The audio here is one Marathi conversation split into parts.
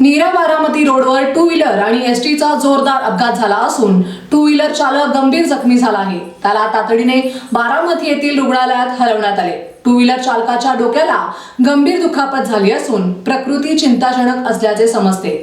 नीरा बारामती रोडवर टू व्हीलर आणि एस टीचा जोरदार अपघात झाला असून टू व्हीलर चालक गंभीर जखमी झाला आहे त्याला तातडीने बारामती येथील रुग्णालयात हलवण्यात आले टू व्हीलर चालकाच्या डोक्याला गंभीर दुखापत झाली असून प्रकृती चिंताजनक असल्याचे समजते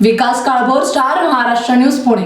Vikas Kalbhor star Maharashtra news Pune.